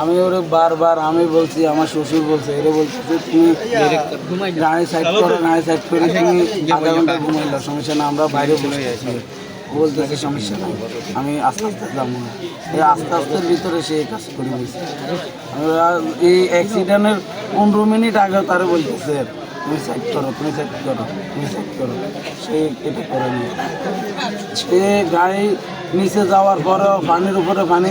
আমি ওরে বারবার আমি বলছি আমার শ্বশুর বলছে এরে যে তুমি নারী সাইড করো নারী সাইড করে তুমি আধা ঘণ্টা ঘুমাইলো সমস্যা না আমরা বাইরে বসে আছি। বলতে বলতেছে সমস্যা নাই আমি আস্তে আস্তে যাব। না এই আস্তে আস্তের ভিতরে সে কাজ করে দিয়েছে এই অ্যাক্সিডেন্টের পনেরো মিনিট আগে তারা বলতেছে সাইড করো তুমি সাইড করো সাইড করো। সে এটা করেনি সে গাড়ি নিচে যাওয়ার পরেও পানির উপরে পানি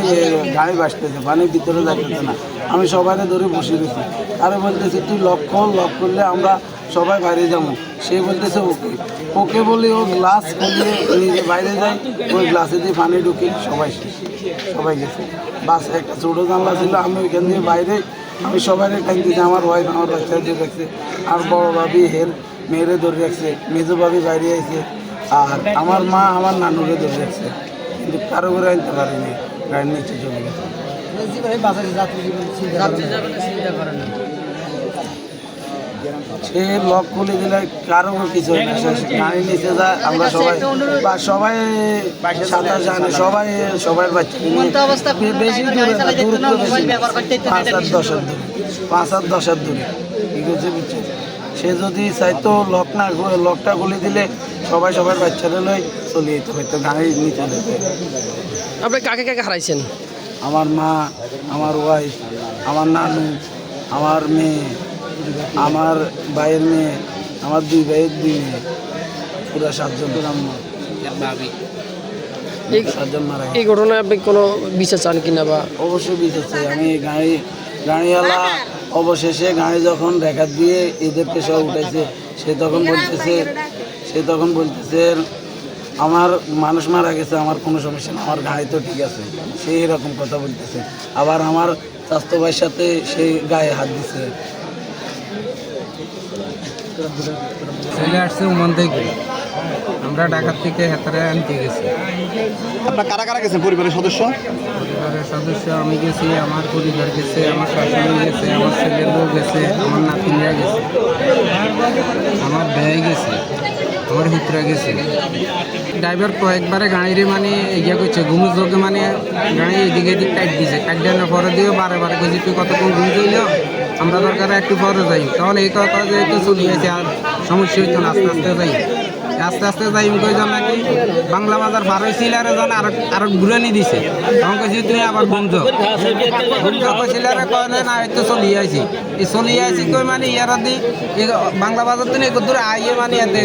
গাড়ি বাসতেছে পানির ভিতরে যাইতেছে না। আমি সবাইকে ধরে বসে দিয়েছি আরে বলতেছে, তুই লক কর লক করলে আমরা সবাই বাইরে যাব। সে বলতেছে, ওকে। ওকে বলি ও গ্লাস খুলিয়ে নিজে বাইরে যায়। ওই গ্লাসে দিয়ে পানি ঢুকি সবাই। সবাই গেছে। বাস একটা ছোটো জানলা ছিল, আমি ওইখান দিয়ে বাইরে আমি সবাই কান্দিতে আমার ওয়াইফ আমার বাচ্চা দিয়ে রাখছে আর বড় ভাবি হের মেয়েরে ধরে রাখছে মেজো ভাবি বাইরে আইছে আর আমার মা আমার নানুরে ধরে রাখছে। কিন্তু কারও করে আনতে পারিনি গাড়ির নিচে চলে গেছে। সে লক খুলে দিলে কারও কিছু হয় না। সে গাড়ি নিচে যায় আমরা সবাই বা সবাই সাঁতার জানে সবাই সবাই বাচ্চা। বেশি দূরে না, দূরত্ব বেশি। পাঁচ আর দশ হাত দূরে। পাঁচ আর দশ হাত দূরে। ঠিক আছে বুঝছে? সে যদি চাইতো লক না লকটা খুলে দিলে সবাই সবার বাচ্চারা লই চলে যেতে হয়তো গাড়ি নিচে যেতে। আপনি কাকে কাকে হারাইছেন? আমার মা আমার ওয়াইফ আমার নানু আমার মেয়ে আমার ভাইয়ের মেয়ে আমার দুই ভাইয়ের দুই মেয়ে। পুরা সাতজন। সাতজন মারা এই ঘটনায় আপনি কোনো বিচার চান কিনা বা? অবশ্যই বিচেছে আমি গাড়ি গাড়িওয়ালা অবশেষে গাড়ি যখন দেখা দিয়ে এদেরকে সব উঠেছে সে তখন বলতেছে সে তখন বলতেছে আমার মানুষ মারা গেছে আমার কোনো সমস্যা না আমার গায়ে তো ঠিক আছে। সেই এরকম কথা বলতেছে। আবার আমার স্বাস্থ্য ভাইয়ের সাথে সেই গায়ে হাত দিছে। চলে আসছে ওমান থেকে। আমরা ঢাকার থেকে হেতারে আনতে গেছি। আপনার কারা কারা গেছেন? পরিবারের সদস্য? পরিবারের সদস্য আমি গেছি আমার পরিবার গেছে আমার শাশুড়ি গেছে আমার ছেলের বউ গেছে আমার নাতিনরা গেছে আমার ব্যয় গেছে আমার হিতরা গেছে। ড্রাইভার কয়েকবারে গাড়িরে মানে ইয়া করছে যোগে মানে গাড়ি এদিকে এদিক কাট দিছে। কাট দেওয়ার পরে দিয়ে বারে বারে কইছে তুই কতক্ষণ ঘুম দিল আমরা দরকার একটু পরে যাই তাহলে এই কথা যে একটু চলি গেছে আর সমস্যা হইতো আস্তে আস্তে যাই। আস্তে আস্তে যাই কই যান নাকি বাংলা বাজার পার হয়েছিল আর জন আর আর ঘুরে নি দিছে। তখন কইছি তুমি আবার বন্ধ বন্ধ কইছিল কয় না, না এই তো চলিয়ে আইছি। এই চলিয়ে আইছি কই মানে ইয়ার দি এই বাংলা বাজার একটু দূরে আইয়ে মানে এতে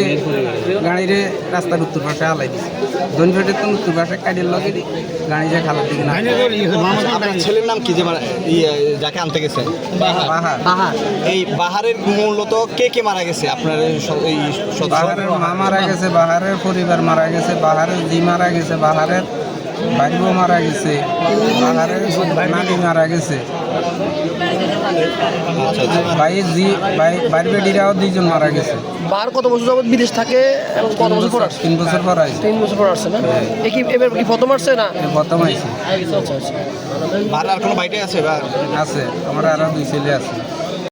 গাড়িরে রাস্তার উত্তর পাশে আলাই দিছে। দৈন ফেটে তো উত্তর পাশে কাটিয়ে লগে দি গাড়ি যে খালার দিকে না। ছেলের নাম কি যে মারা- ইয়ে, যাকে আনতে গেছেন বাহার এই বাহারের মূলত কে কে মারা গেছে? আপনার এই বাহারের মা মারা গেছে বাহারের পরিবার মারা গেছে বাহারের জি মারা গেছে বাহারের ভাইবো মারা গেছে বাহারের নানি মারা গেছে। ভাইয়ের জি ভাই ভাইয়ের বেডিরাও দুইজন মারা গেছে। বার কত বছর যাবত বিদেশ থাকে কত বছর পর আসছে তিন বছর পর আইছে তিন বছর পর আসছে না এ কি এবার কি প্রথম আসছে না? প্রথম আইছে আচ্ছা আচ্ছা আর কোনো বাইটে আছে বা? আছে আমার আরও দুই ছেলে আছে।